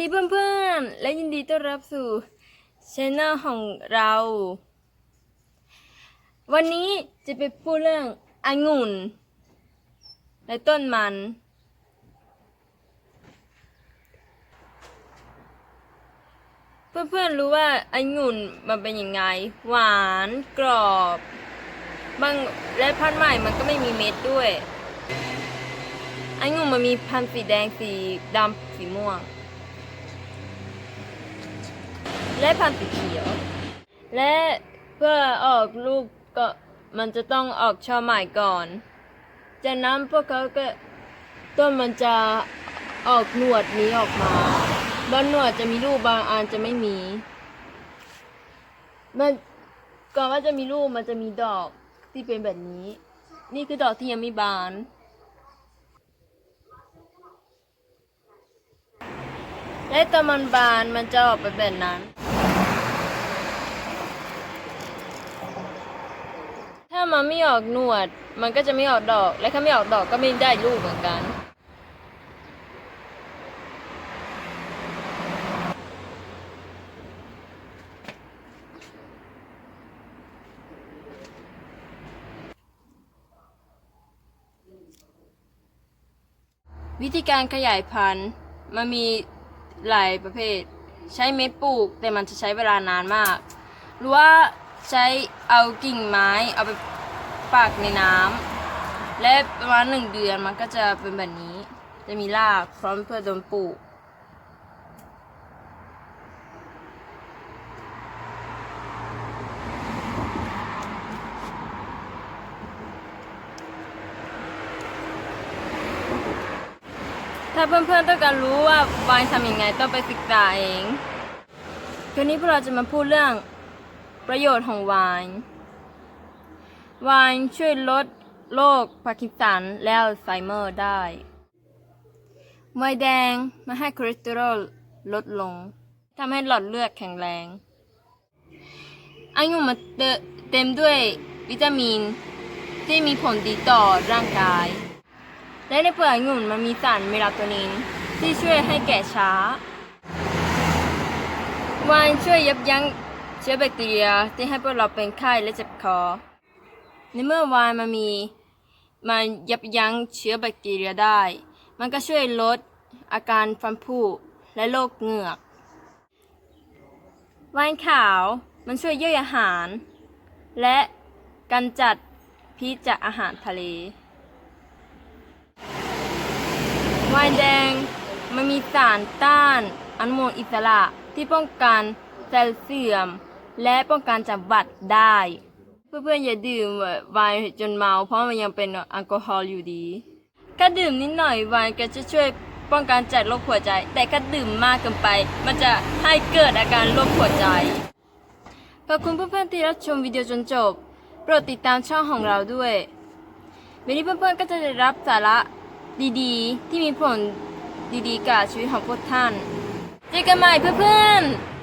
วัสดีเพื่อนๆ และยินดีต้อนรับสู่ช anel ของเรา วันนี้จะไปพูดเรื่ององุ่น และต้นมัน เพื่อนๆรู้ว่าองุ่นมันเป็นยังไง หวานกรอบบางและพันธุ์ใหม่มันก็ไม่มีเม็ดด้วยองุ่นมันมีพันธุ์สีแดงสีดำสีม่วง และพันธุ์สีเขียว และเพื่อออกลูกก็มันจะต้องออกช่อใหม่ก่อน จากนั้นพวกเขาก็ต้นมันจะออกหนวดนี้ออกมา บางหนวดจะมีลูกบางอันจะไม่มี มันก่อนว่าจะมีลูกมันจะมีดอกที่เป็นแบบนี้ นี่คือดอกที่ยังไม่บาน และตอนมันบานมันจะออกไปแบบนั้น ถ้า มันไม่ออกหนวด มันก็จะไม่ออกดอก และถ้าไม่ออกดอกก็ไม่ได้ลูกเหมือนกันวิธีการขยายพันธุ์มันมีหลายประเภท ใช้เม็ดปลูกแต่มันจะใช้เวลานานมาก หรือว่าใช้เอากิ่งไม้เอาไป ปักในน้ำและประมาณหนึ่งเดือนมันก็จะเป็นแบบนี้ จะมีรากพร้อมเพื่อโดนปลูกถ้าเพื่อนๆต้องการรู้ว่าไวน์ทำยังไงต้องไปศึกษาเองคืนนี้พวกเราจะมาพูดเรื่องประโยชน์ของวน์ไวน์ช่วยลดโรคพาร์กินสันและอัลไซเมอร์ได้ไวน์แดงมาให้คอเลสเตอรอลลดลงทำให้หลอดเลือดแข็งแรงองุ่นมาเต็มด้วยวิตามิน ที่มีผลดีต่อร่างกาย และในเปลือกองุ่นมันมีสารเมลาโทนิน ที่ช่วยให้แก่ช้าไวน์ช่วยยับยั้งเชื้อแบคทีเรียที่ให้พวกเราเป็นไข้และเจ็บคอ ในเมื่อไวน์มันมีมันยับยั้งเชื้อแบคทีเรียได้ มันก็ช่วยลดอาการฟันผุและโรคเหงือกไวน์ขาวมันช่วยย่อยอาหาร และกันจัดพิษจากอาหารทะเลไวน์แดงมันมีสารต้านอนุมูลอิสระที่ป้องกันแคลเซียม และป้องกันจากหวัดได้ เพื่อนๆอย่าดื่มไวน์จนเมาเพราะมันยังเป็นแอลกอฮอล์อยู่ดีถ้าดื่มนิดหน่อยไวน์ก็จะช่วยป้องกันจากโรคหัวใจ แต่ถ้าดื่มมากเกินไป มันจะให้เกิดอาการโรคหัวใจขอบคุณเพื่อนๆที่รับชมวิดีโอจนจบ โปรดติดตามช่องของเราด้วยวันนี้เพื่อนๆก็จะได้รับสาระดีๆ ที่มีผลดีๆกับชีวิตของพวกท่าน เจอกันใหม่เพื่อนๆ